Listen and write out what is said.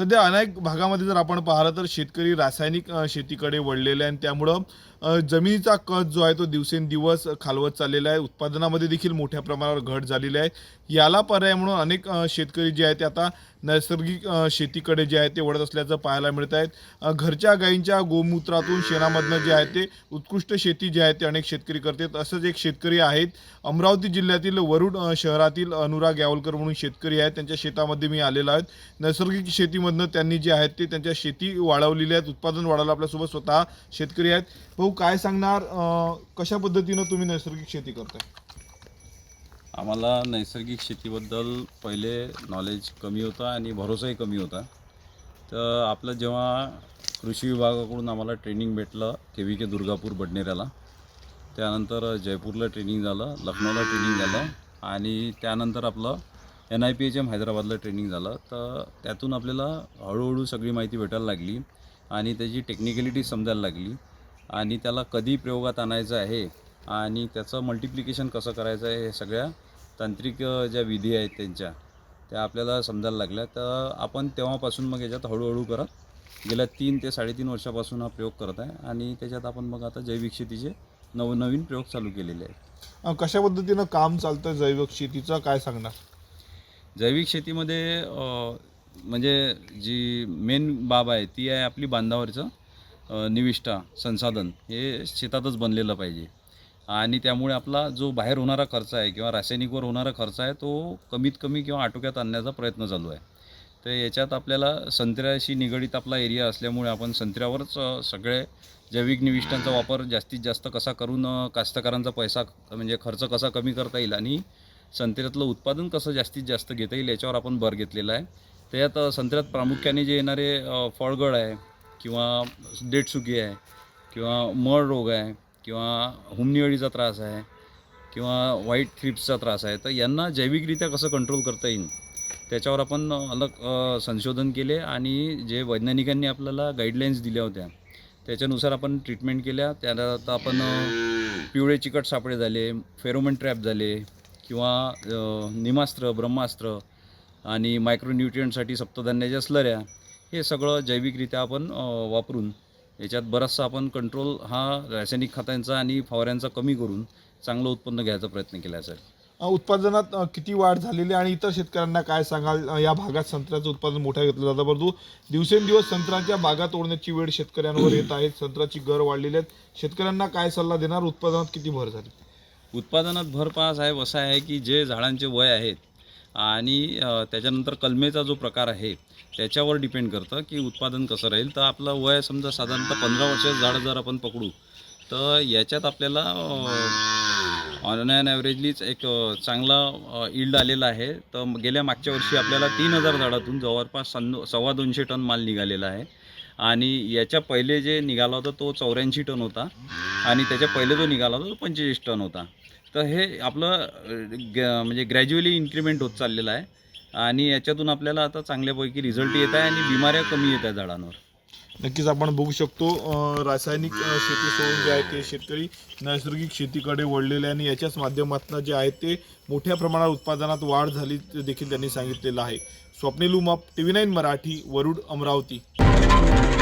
सध्या अनेक भागामध्ये जर आपण पाहिलं तर शेतकरी रासायनिक शेतीकडे वळलेले आहे आणि त्यामुळं जमिनीचा कच जो आहे तो दिवसेंदिवस खालवत चाललेला आहे. उत्पादनामध्ये देखील मोठ्या प्रमाणावर घट झालेली आहे. याला पर्याय म्हणून अनेक शेतकरी जे आहेत ते आता नैसर्गिक शेतीकडे जे आहे ते वळत असल्याचं पाहायला मिळत आहेत. घरच्या गायींच्या गोमूत्रातून शेणामधनं जे आहे ते उत्कृष्ट शेती जे आहे ते अनेक शेतकरी करतात. असंच एक शेतकरी आहेत. अमरावती जिल्ह्यातील वरुड शहरातील अनुराग यावलकर म्हणून शेतकरी आहेत. त्यांच्या शेतामध्ये मी आलेला आहे. नैसर्गिक शेतीमध्ये शेतीमधनं त्यांनी जे आहेत ते त्यांच्या शेती वाढवलेली आहेत उत्पादन वाढवलं आपल्यासोबत स्वतः शेतकरी आहेत. भाऊ काय सांगणार कशा पद्धतीनं तुम्ही नैसर्गिक शेती करताय? आम्हाला नैसर्गिक शेतीबद्दल पहिले नॉलेज कमी होतं आणि भरोसाही कमी होता. तर आपलं जेव्हा कृषी विभागाकडून आम्हाला ट्रेनिंग भेटलं के व्ही के दुर्गापूर बडनेऱ्याला. त्यानंतर जयपूरला ट्रेनिंग झालं लखनौला ट्रेनिंग झालं आणि त्यानंतर आपलं N I P H M हैदराबादला ट्रेनिंग झालं. तर त्यातून आपल्याला हळूहळू सगळी माहिती भेटायला लागली आणि त्याची टेक्निकॅलिटी समजायला लागली आणि त्याला कधी प्रयोगात आणायचं आहे आणि त्याचं मल्टिप्लिकेशन कसं करायचं आहे हे सगळ्या तांत्रिक ज्या विधी आहेत त्यांच्या त्या आपल्याला समजायला लागल्या. तर आपण तेव्हापासून मग याच्यात हळूहळू करत गेल्या तीन ते साडेतीन वर्षापासून हा प्रयोग करत आहे आणि त्याच्यात आपण मग आता जैविक शेतीचे नवनवीन प्रयोग चालू केलेले आहेत. कशा पद्धतीनं काम चालतं जैविक शेतीचं काय सांगणार? जैविक शेतीमध्ये म्हणजे जी मेन बाब आहे ती आहे आपली बांधावरचं निविष्ठा संसाधन. हे शेतातच बनलेलं पाहिजे. आणि त्यामुळे आपला जो बाहेर होणारा खर्च आहे किंवा रासायनिकवर होणारा खर्च आहे तो कमीत कमी किंवा आटोक्यात आणण्याचा प्रयत्न चालू आहे. तर याच्यात आपल्याला संत्र्याशी निगडीत आपला एरिया असल्यामुळे आपण संत्र्यावरच सगळे जैविक निविष्ठांचा वापर जास्तीत जास्त कसा करून कास्तकारांचा पैसा म्हणजे खर्च कसा कमी करता येईल आणि संत्र्यातलं उत्पादन कसं जास्तीत जास्त घेता येईल याच्यावर आपण भर घेतलेला आहे. त्यात संत्र्यात प्रामुख्याने जे येणारे फळगळ आहे किंवा देठसुकी आहे किंवा मळ रोग आहे किंवा हुमणी त्रास आहे किंवा व्हाईट थ्रिप्सचा त्रास आहे तर यांना जैविकरित्या कसं कंट्रोल करता येईल त्याच्यावर आपण अलग संशोधन केले आणि जे वैज्ञानिकांनी आपल्याला गाईडलाईन्स दिल्या होत्या त्याच्यानुसार आपण ट्रीटमेंट केल्या. त्याला आता आपण पिवळे चिकट सापळे झाले फेरोमन ट्रॅप झाले किंवा निमास्त्र ब्रह्मास्त्र आणि मायक्रोन्युट्रियंटसाठी सप्तधान्याच्या स्लऱ्या हे सगळं जैविकरित्या आपण वापरून याच्यात बराचसा आपण कंट्रोल हा रासायनिक खतांचा आणि फवाऱ्यांचा कमी करून चांगलं उत्पन्न घ्यायचा प्रयत्न केला सर. उत्पादनात किती वाढ झालेली आहे आणि इतर शेतकऱ्यांना काय सांगाल? या भागात संत्र्याचं उत्पादन मोठ्या घेतलं जातं. परंतु दिवसेंदिवस संत्र्यांच्या बागा तोडण्याची वेळ शेतकऱ्यांवर येत आहे. संत्र्याची गर वाढलेली आहेत. शेतकऱ्यांना काय सल्ला देणार? उत्पादनात किती भर झाली? उत्पादनात भर पहा साहेब असं आहे की जे झाडांचे वय आहेत आणि त्याच्यानंतर कलमेचा जो प्रकार आहे त्याच्यावर डिपेंड करतं की उत्पादन कसं राहील. तर आपलं वय समजा साधारणतः पंधरा वर्षाचं झाड जर आपण पकडू तर याच्यात आपल्याला ऑन ॲन ॲव्हरेजलीच एक चांगला इल्ड आलेला आहे. तर गेल्या मागच्या वर्षी आपल्याला तीन हजार झाडातून जवळपास सव्वा दोनशे टन माल निघालेला आहे. आणि याच्या पहिले जे निघाला होता तो चौऱ्याऐंशी टन होता. आणि त्याच्या पहिले जो निघाला होता तो पंचेचाळीस टन होता. तर हे आपलं ग- म्हणजे ग्रॅज्युअली इन्क्रीमेंट होत चाललेलं आहे. आणि याच्यातून आपल्याला आता चांगल्यापैकी रिझल्ट येत आहे आणि बिमाऱ्या कमी येत आहे झाडांवर. नक्कीच आपण बघू शकतो रासायनिक शेती सोडून जे आहे ते शेतकरी नैसर्गिक शेतीकडे वळलेले आहे आणि याच्याच माध्यमातून जे आहे ते मोठ्या प्रमाणात उत्पादनात वाढ झाली देखील त्यांनी सांगितलेलं आहे. Swapnil Umap T V nine Marathi Warud Amravati.